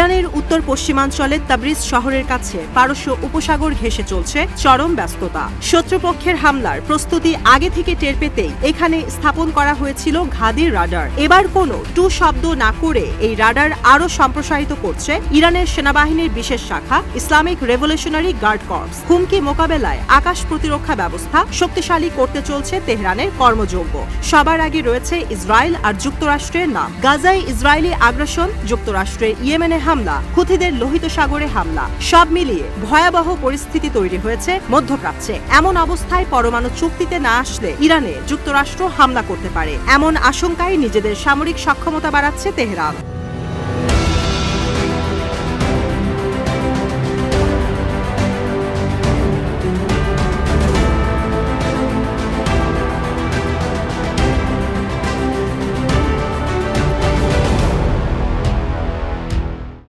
ইরানের উত্তর পশ্চিমাঞ্চলে তাবরিজ শহরের কাছে পারস্য উপসাগর ঘেঁষে চলছে চরম ব্যস্ততা। শত্রুপক্ষের হামলার প্রস্তুতি আগে থেকে টের পেতেই এখানে স্থাপন করা হয়েছিল ঘাদির রাডার। এবার কোনো টু শব্দ না করে এই রাডার আরও সম্প্রসারিত করছে ইরানের সেনাবাহিনীর বিশেষ শাখা ইসলামিক রেভলিউশনারি গার্ড কর্পস। হুমকি মোকাবেলায় আকাশ প্রতিরক্ষা ব্যবস্থা শক্তিশালী করতে চলছে তেহরানের কর্মযোগ্য সবার আগে রয়েছে ইসরায়েল আর যুক্তরাষ্ট্রের নাম। গাজায় ইসরায়েলি আগ্রাসন যুক্তরাষ্ট্রের ইয়েমেনে হামলা, হুথিদের লোহিত সাগরে হামলা, সব মিলিয়ে ভয়াবহ পরিস্থিতি তৈরি হয়েছে মধ্যপ্রাচ্যে। এমন অবস্থায় পরমাণু চুক্তিতে না আসলে ইরানে যুক্তরাষ্ট্র হামলা করতে পারে। এমন আশঙ্কায় নিজেদের সামরিক সক্ষমতা বাড়াচ্ছে তেহরান।